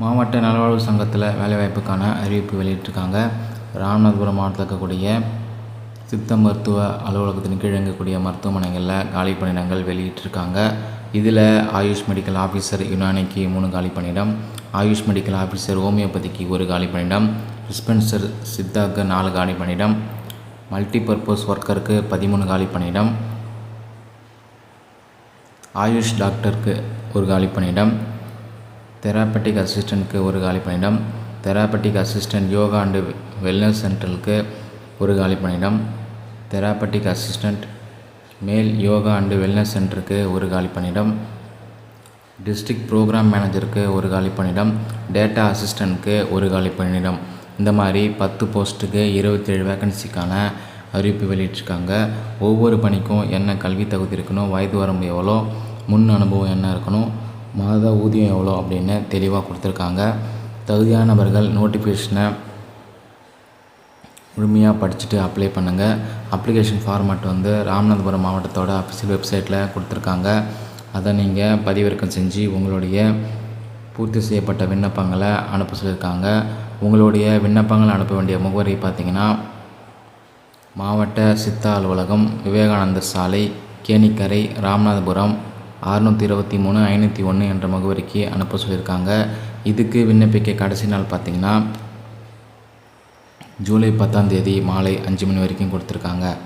மாவட்ட நலவாழ்வு சங்கத்தில் வேலைவாய்ப்புக்கான அறிவிப்பு வெளியிட்டிருக்காங்க. ராமநாதபுரம் மாவட்டத்தில் இருக்கக்கூடிய சித்த மருத்துவ அலுவலகத்தின் கீழ் இயங்கக்கூடிய மருத்துவமனைகளில் காலி பணியிடங்கள் வெளியிட்டிருக்காங்க. இதில் ஆயுஷ் மெடிக்கல் ஆஃபீஸர் யுனானிக்கு மூணு காலி பணியிடம் ஆயுஷ் மெடிக்கல் ஆஃபீஸர் ஹோமியோபதிக்கு ஒரு காலி பணியிடம் டிஸ்பென்சர் சித்தாக்கு நாலு காலி பணியிடம் மல்டிபர்பஸ் ஒர்க்கருக்கு பதிமூணு காலி பணியிடம் ஆயுஷ் டாக்டருக்கு ஒரு காலி பணியிடம் தெராப்பட்டிக் அசிஸ்டண்ட்க்கு ஒரு காலி பணியிடம். Therapeutic assistant yoga and wellness சென்டருக்கு ஒரு காலி பணியிடம். தெராப்பட்டிக் அசிஸ்டண்ட் மேல் யோகா அண்டு வெல்னஸ் சென்டருக்கு ஒரு காலி பணியிடம். டிஸ்ட்ரிக்ட் ப்ரோக்ராம் மேனேஜருக்கு ஒரு காலி பணியிடம். டேட்டா அசிஸ்டண்ட்க்கு ஒரு காலி பணியிடம். இந்த மாதிரி பத்து போஸ்ட்டுக்கு இருபத்தேழு வேக்கன்சிக்கான அறிவிப்பு வெளியிட்டிருக்காங்க. ஒவ்வொரு பணிக்கும் என்ன கல்வி தகுதி இருக்கணும் வயது வரம்பு எவ்வளோ முன் அனுபவம் என்ன இருக்கணும் மாத ஊதியம் எவ்வளோ அப்படின்னு தெளிவாக கொடுத்துருக்காங்க. தகுதியானவர்கள் நோட்டிஃபிகேஷனை முழுமையாக படிச்சுட்டு அப்ளை பண்ணுங்கள் அப்ளிகேஷன் ஃபார்மேட் வந்து ராமநாதபுரம் மாவட்டத்தோட அஃபிஷியல் வெப்சைட்டில் கொடுத்துருக்காங்க. அதை நீங்கள் பதிவிறக்கம் செஞ்சு உங்களுடைய பூர்த்தி செய்யப்பட்ட விண்ணப்பங்களை அனுப்ப சொல்லியிருக்காங்க. உங்களுடைய விண்ணப்பங்களை அனுப்ப வேண்டிய முகவரி பார்த்தீங்கன்னா மாவட்ட சித்தா அலுவலகம் விவேகானந்தர் சாலை கேணிக்கரை ராமநாதபுரம் அறுநூற்றி இருபத்தி மூணு ஐநூற்றி ஒன்று என்ற முகவரிக்கு அனுப்ப சொல்லியிருக்காங்க. இதுக்கு விண்ணப்பிக்க கடைசி நாள் பார்த்தீங்கன்னா ஜூலை பத்தாம் தேதி மாலை அஞ்சு மணி வரைக்கும் கொடுத்துருக்காங்க.